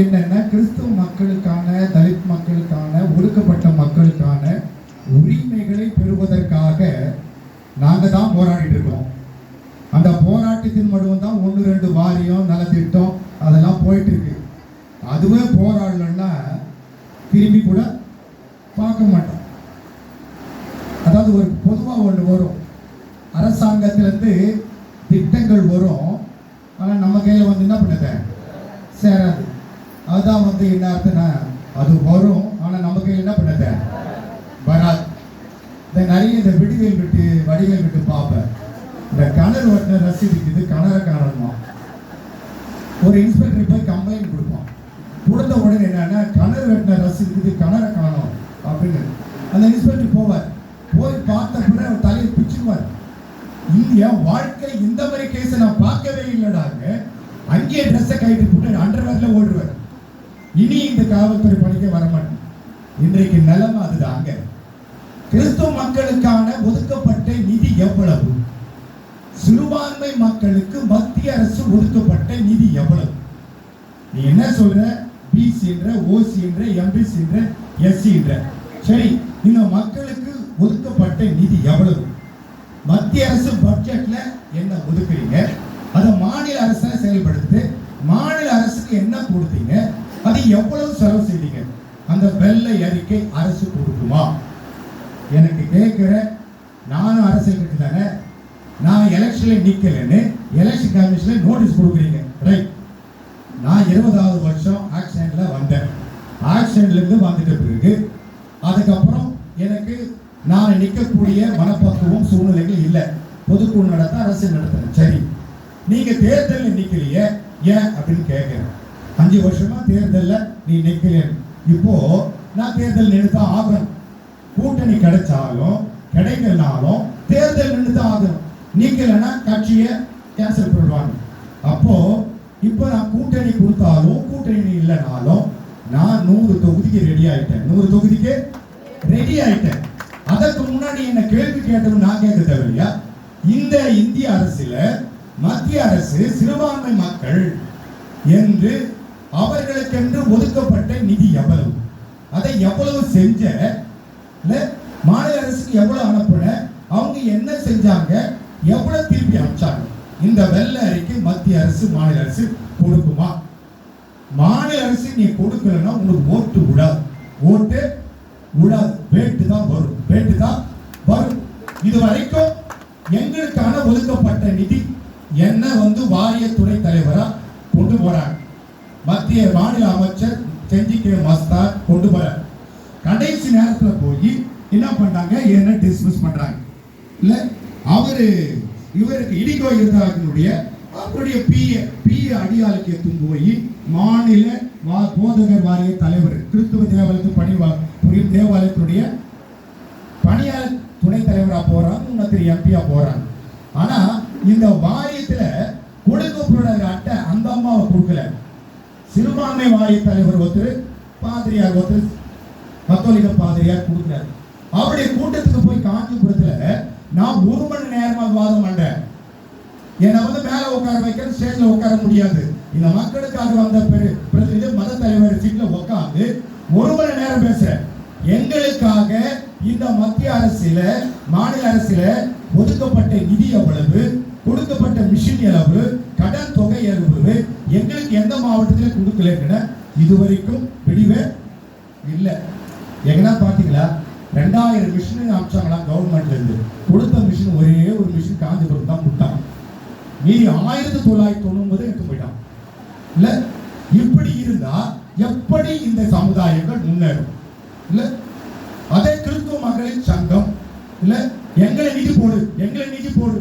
என்னன்னா கிறிஸ்துவ மக்களுக்கான தலித் மக்களுக்கான ஒடுக்கப்பட்ட மக்களுக்கான உரிமைகளை பெறுவதற்காக நாங்க தான் போராடிட்டு இருக்கோம். அந்த போராட்டத்தின் மட்டும் தான் ஒன்று ரெண்டு வாரியம் நலத்திட்டம் அதெல்லாம் போயிட்டு இருக்கு. அதுவே போராடலன்னா திரும்பி கூட பார்க்க மாட்டோம். அதாவது ஒரு பொதுவாக ஒன்று வரும். அரசாங்கத்திலேருந்து திட்டங்கள் வரும். ஆனால் நம்ம கையில் வந்து என்ன பண்ணுது? வந்து என்ன அர்த்தம்னா அது வரும் ஆனால் நம்ம கையில் என்ன பண்ணுது வராது. இந்த நிறைய இந்த விடுவேல் விட்டு வடிவேல் விட்டு பார்ப்பேன் இந்த கணர் வட்டின ரசீது இருக்குது கிணறு காணணுமா? ஒரு இன்ஸ்பெக்டர் போய் கம்ப்ளைண்ட் கொடுப்போம் கொடுத்த உடனே என்னன்னா கணர் வெட்டின ரசீது கணரை காணும் அப்படின்னு. அந்த இன்ஸ்பெக்டர் போவார். போய் பார்த்த கூட அவர் தலையை பிச்சுக்குவார். இந்தியா வாழ்க்கை இந்த மாதிரி கேஸை நான் பார்க்கவே இல்லைடாங்க. அங்கேயே ட்ரெஸ்ஸை கைட்டு போட்டு அண்டர்வேர்ல ஓடுவார். இனி இந்த காவல்துறை பணிக்க வரமாட்டேன். இன்றைக்கு நிலைமை அதுதாங்க. கிறிஸ்துவ மக்களுக்கான ஒதுக்கப்பட்ட நிதி எவ்வளவு? சிறுபான்மை மக்களுக்கு மத்திய அரசு ஒதுக்கப்பட்ட நிதி எவ்வளவு? நீ என்ன சொல்ற? பிசின்ற ஓசின்ற எம்பிசின்ற எஸ்சின்ற சரி இந்த மக்களுக்கு ஒதுக்கப்பட்ட நிதி எவ்வளவு? மத்திய அரசு பட்ஜெட்ல என்ன ஒதுக்குறீங்க? அதை மாநில அரசு செயல்படுத்து மாநில அரசுக்கு என்ன கொடுத்தீங்க அது எவ்வளவு செலவு செய்வீங்க அந்த வெள்ளை அறிக்கை அரசு கொடுக்குமா? எனக்கு கேட்குற நானும் அரசியல் கட்சி தானே. நான் எலெக்ஷனில் நிற்கலன்னு எலெக்ஷன் கமிஷனில் நோட்டீஸ் கொடுக்குறீங்க. ரைட். நான் இருபதாவது வருஷம் ஆக்சிடென்ட்ல வந்தேன். ஆக்சிடெண்ட்லேருந்து வந்துட்ட பிறகு அதுக்கப்புறம் எனக்கு நான் நிற்கக்கூடிய மனப்பக்குவம் சூழ்நிலைகள் இல்லை. பொதுக்குழு நடத்த அரசியல் நடத்துகிறேன் சரி. நீங்கள் தேர்தலில் நிற்கலையே ஏன் அப்படின்னு கேட்குறேன் அஞ்சு வருஷமா தேர்தலில் நீ நிற்கிறேன். இப்போ நான் தேர்தல் நிறுத்த ஆகணும். கூட்டணி கிடைச்சாலும் கிடைக்கலனாலும் தேர்தல் நின்று ஆகணும். நீக்கலைன்னா கட்சியை கேன்சல் பண்ணுவாங்க. அப்போ இப்போ நான் கூட்டணி கொடுத்தாலும் கூட்டணி இல்லைனாலும் நான் நூறு தொகுதிக்கு ரெடி ஆயிட்டேன். நூறு தொகுதிக்கு ரெடி ஆயிட்டேன். அதற்கு முன்னாடி என்ன கேள்வி கேட்டது நான் கேட்க தேவையா இந்த இந்திய அரசில் மத்திய அரசு சிறுபான்மை மக்கள் என்று அவர்களுக்கென்று ஒதுக்கப்பட்ட நிதி எவ்வளவு? அதை எவ்வளவு செஞ்ச? மாநில அரசுக்கு எவ்வளவு அனுப்புன? அவங்க என்ன செஞ்சாங்க? எவ்வளவு திருப்பி அனுப்பிச்சாங்க? இந்த வெள்ள அறிக்கை மத்திய அரசு மாநில அரசு கொடுக்குமா? மாநில அரசு நீ கொடுக்கலன்னா உங்களுக்கு ஓட்டு விடாது. ஓட்டு விடாது. வேட்டு தான் வரும். வேட்டு தான் வரும். இது வரைக்கும் எங்களுக்கான ஒதுக்கப்பட்ட நிதி என்ன வந்து வாரிய துணை தலைவரா கொண்டு போறாங்க? மத்திய மாநில அமைச்சர் செஞ்சிக்கு மஸ்தார் கொண்டு போறார் கடைசி நேரத்தில் போய் என்ன பண்ணாங்க? என்ன டிஸ்மிஸ் பண்றாங்க? இல்ல அவரு இவருக்கு இடிகோ இருந்தாருடைய அவருடைய பிஏ பிஏ அடியாளுக்கு எத்தும் போய் மாநில வா போதகர் வாரிய தலைவர் கிறிஸ்துவ தேவாலயத்து பணி புரியும் தேவாலயத்துடைய பணியாளர் துணைத் தலைவராக போறாங்க இன்னொருத்தர் எம்பியா போறாங்க. ஆனால் இந்த வாரியத்தில் கொடுக்கப்படுற அட்டை அந்த அம்மாவை கொடுக்கல. சிறுபான்மை வாரிய தலைவர் ஒருத்தர் பாதிரியார் ஒருத்தர் கத்தோலிக்க பாதிரியார் கொடுக்குறாரு அவருடைய கூட்டத்துக்கு போய் காஞ்சிபுரத்துல நான் ஒரு மணி நேரமா வாதம் பண்றேன். என்னை வந்து மேல உட்கார வைக்கிற ஸ்டேஜ்ல உட்கார முடியாது. இந்த மக்களுக்காக வந்த பெரு பிரதிநிதி மத தலைவர் சீட்ல உட்காந்து ஒரு மணி நேரம் பேசுறேன். எங்களுக்காக இந்த மத்திய அரசில் மாநில அரசுல ஒதுக்கப்பட்ட நிதி எவ்வளவு? கொடுக்கப்பட்ட மிஷின் இழப்பு கடன் தொகை இழப்பு எங்களுக்கு எந்த மாவட்டத்தில் கொடுக்கலன்னு இதுவரைக்கும் விடிவே இல்லை. எங்கன்னா பார்த்தீங்களா? ரெண்டாயிரம் மிஷின் அமிச்சாங்களா கவர்மெண்ட்லேருந்து கொடுத்த மிஷின் ஒரே ஒரு மிஷின் காஞ்சிபுரம் தான் கொடுத்தாங்க. மீதி ஆயிரத்தி தொள்ளாயிரத்தி தொண்ணூறு எடுத்து போயிட்டான் இல்லை? இப்படி இருந்தால் எப்படி இந்த சமுதாயங்கள் முன்னேறும்? இல்லை? அதே கிறிஸ்துவ மகளிர் சங்கம் இல்லை? எங்களை நிதி போடு எங்களை நிதி போடு.